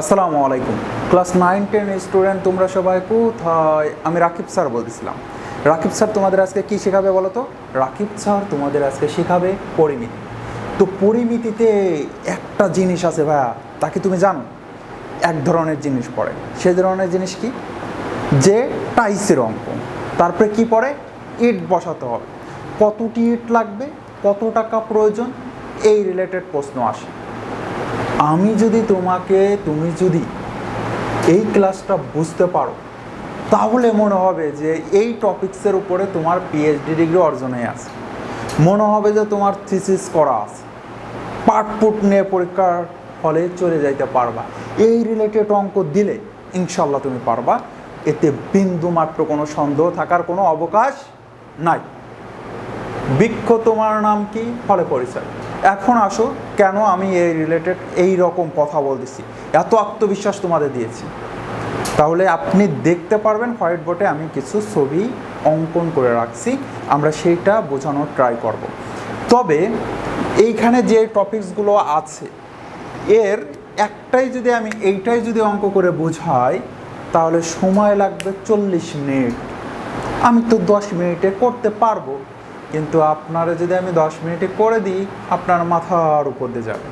আসসালামু আলাইকুম। Class nine, ten student, তোমরা সবাই কোথায়? আমি রাকিব স্যার বলতেছিলাম। রাকিব স্যার তোমাদের আজকে কি শেখাবে বলো তো? রাকিব স্যার তোমাদের আজকে শেখাবে পরিমিতি। তো পরিমিতিতে একটা জিনিস আছে ভাইয়া তাকে তুমি জানো? এক ধরনের জিনিস পড়ে। সে ধরনের জিনিস কি? যে টাইসের অঙ্ক। তারপরে কি পড়ে? ইট বসাতে হবে। কতটি ইট লাগবে? কত টাকা প্রয়োজন? এই রিলেটেড প্রশ্ন আসে। আমি যদি তোমাকে, তুমি যদি এই ক্লাসটা বুঝতে পারো, তাহলে মনে হবে যে এই টপিক্সের উপরে তোমার পিএইচডি ডিগ্রি অর্জন হয়ে আছে। মনে হবে যে তোমার থিসিস করা আছে। পাটপুট নিয়ে পরীক্ষার হলে চলে যাইতে পারবা। এই রিলেটেড অঙ্ক দিলে ইনশাল্লাহ তুমি পারবা। এতে বিন্দু মাত্র কোনো সন্দেহ থাকার কোনো অবকাশ নাই। বৃক্ষ তোমার নাম কি? ফলে পরিচয়। এখন আসো, কেন আমি এই রিলেটেড এই রকম কথা বলতেছি? এত আত্মবিশ্বাস তোমাদের দিয়েছি। তাহলে আপনি দেখতে পারবেন হোয়াইট বোর্ডে আমি কিছু ছবি অঙ্কন করে রাখছি, আমরা সেইটা বোঝানোর ট্রাই করব। তবে এইখানে যে টপিকসগুলো আছে, এর একটাই যদি আমি, এইটাই যদি অঙ্ক করে বোঝাই, তাহলে সময় লাগবে চল্লিশ মিনিট। আমি তো দশ মিনিটে করতে পারব। কিন্তু আপনারা যদি আমি দশ মিনিটে করে দিই, আপনার মাথার উপর দিয়ে যাবে।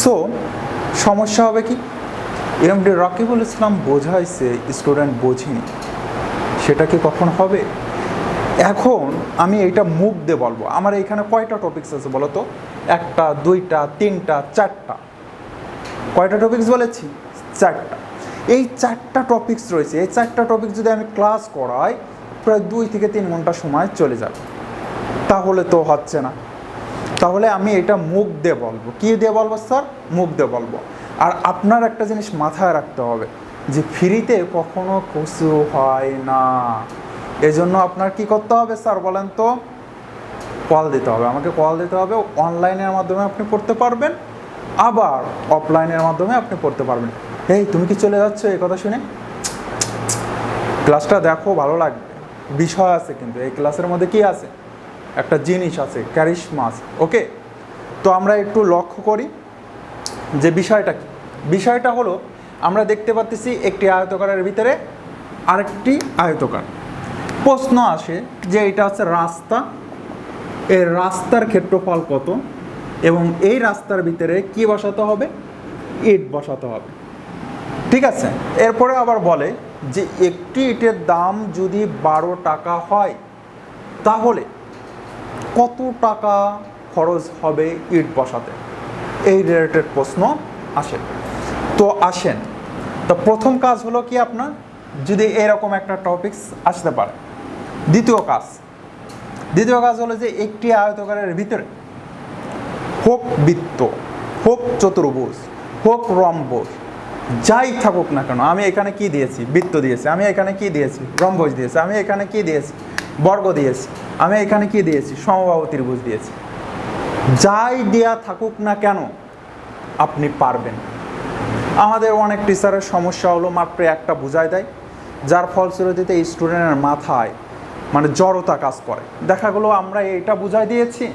সো সমস্যা হবে কি? এমডি রকিবুল ইসলাম বোঝাইছে, স্টুডেন্ট বোঝেনি, সেটা কি কখন হবে? এখন আমি এইটা মুখ দিয়ে বলব। আমার এখানে কয়টা টপিকস আছে বলো তো? একটা, দুইটা, তিনটা, চারটা। কয়টা টপিকস বলেছি? চারটা। এই চারটা টপিকস রয়েছে। এই চারটা টপিক যদি আমি ক্লাস করাই, প্রায় দুই থেকে তিন ঘণ্টা সময় চলে যাবে। তাহলে তো হচ্ছে না। তাহলে আমি এটা মুখ দিয়ে বলব। কী দিয়ে বলব, স্যার? মুখ দিয়ে বলব। আর আপনার একটা জিনিস মাথায় রাখতে হবে যে ফ্রিতে কখনো কচু হয় না। এজন্য আপনার কি করতে হবে, স্যার, বলেন তো? কল দিতে হবে। আমাকে কল দিতে হবে। অনলাইনের মাধ্যমে আপনি পড়তে পারবেন। আবার অফলাইনের মাধ্যমে আপনি পড়তে পারবেন। এই, তুমি কি চলে যাচ্ছ? এই কথা শুনে? ক্লাসটা দেখো, ভালো লাগবে। বিষয় আছে কিন্তু। এই ক্লাসের মধ্যে কি আছে? একটা জিনিস আছে ক্যারিশমাস ওকে তো আমরা একটু লক্ষ্য করি যে বিষয়টা কি। বিষয়টা হলো, আমরা দেখতে পাচ্ছি একটি আয়তকারের ভিতরে আরেকটি আয়তকার। প্রশ্ন আসে যে এটা হচ্ছে রাস্তা, এই রাস্তার ক্ষেত্রফল কত এবং এই রাস্তার ভিতরে কি বসাতে হবে? ইট বসাতে হবে। ঠিক আছে? এরপরে আবার বলে যে একটি ইটের দাম যদি বারো টাকা হয়, তাহলে কত টাকা খরচ হবে ইট বসাতে? এই রিলেটেড প্রশ্ন আসে। তো আসেন। তো প্রথম কাজ হলো কি আপনার? যদি এরকম একটা টপিকস আসতে পারে। দ্বিতীয় কাজ। দ্বিতীয় কাজ হলো যে একটি আয়তকারের ভিতরে হোক বৃত্ত, হোক চতুর্ভুজ, হোক রম্বস যাই থাকুক না কেন, আমি এখানে কি দিয়েছি? বৃত্ত দিয়েছি, আমি এখানে কি দিয়েছি? রম্বস দিয়েছি, আমি এখানে কি দিয়েছি? বর্গ দিয়েছি। আমি এখানে কি দিয়েছি? সমবাহু ত্রিভুজ দিয়েছি। যাই দেয়া থাকুক না কেন, আপনি পারবেন। আমাদের অনেক টিচারের সমস্যা হলো মাত্র একটা বুঝাই দেয়, যার ফলশ্রুতিতে স্টুডেন্টের মাথায় মানে জড়তা কাজ করে। দেখা গেলো আমরা এইটা বুঝাই দিয়েছি,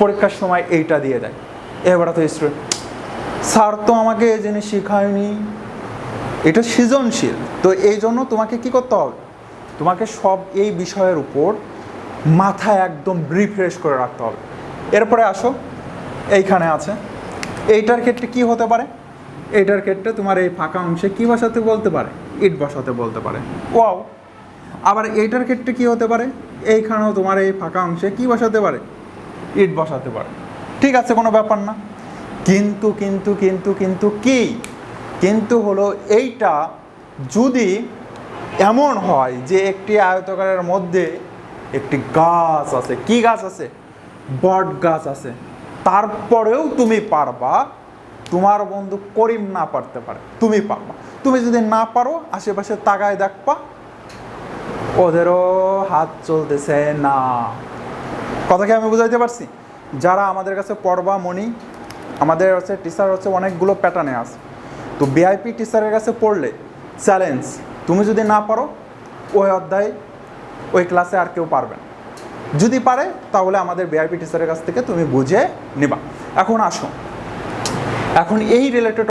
পরীক্ষার সময় এইটা দিয়ে দেয়। এবার তো স্টুডেন্ট স্যার তো আমাকে এই জিনিস শেখায়নি। এটা সৃজনশীল। তো এই জন্য তোমাকে কি করতে হবে? তোমাকে সব এই বিষয়ের উপর মাথায় একদম রিফ্রেশ করে রাখতে হবে। এরপরে আসো, এইখানে আছে। এইটার ক্ষেত্রে কি হতে পারে? এইটার ক্ষেত্রে তোমার এই ফাঁকা অংশে কী বসাতে বলতে পারে? ইট বসাতে বলতে পারে। ওয়াও! আবার এইটার ক্ষেত্রে কি হতে পারে? এইখানেও তোমার এই ফাঁকা অংশে কী বসাতে পারে? ইট বসাতে পারে। ঠিক আছে, কোনো ব্যাপার না। কিন্তু কিন্তু কিন্তু কিন্তু কি? কিন্তু হলো এইটা যদি এমন হয় যে একটি আয়তকারের মধ্যে একটি গাছ আছে। কি গাছ আছে? বট গাছ আছে। তারপরেও তুমি পারবা, তোমার বন্ধু করিম না পারতে পারে। তুমি পারবা। তুমি যদি না পারো, আশেপাশে তাকায় দেখবা, ওদেরও হাত চলতেছে না। কথা কি আমি বুঝাইতে পারছি? যারা আমাদের কাছে পড়বা মনি আমাদের হচ্ছে টিচার হচ্ছে অনেকগুলো প্যাটার্নে আছে। তো বিআইপি টিচারের কাছে পড়লে চ্যালেঞ্জ তুমি যদি না পারো, ওই অধ্যায় ওই ক্লাসে আর কেউ পারবে না। যদি পারে, তাহলে আমাদের বিআইপি টিচারের কাছ থেকে তুমি বুঝে নেবা। এখন আসো। এখন এই রিলেটেড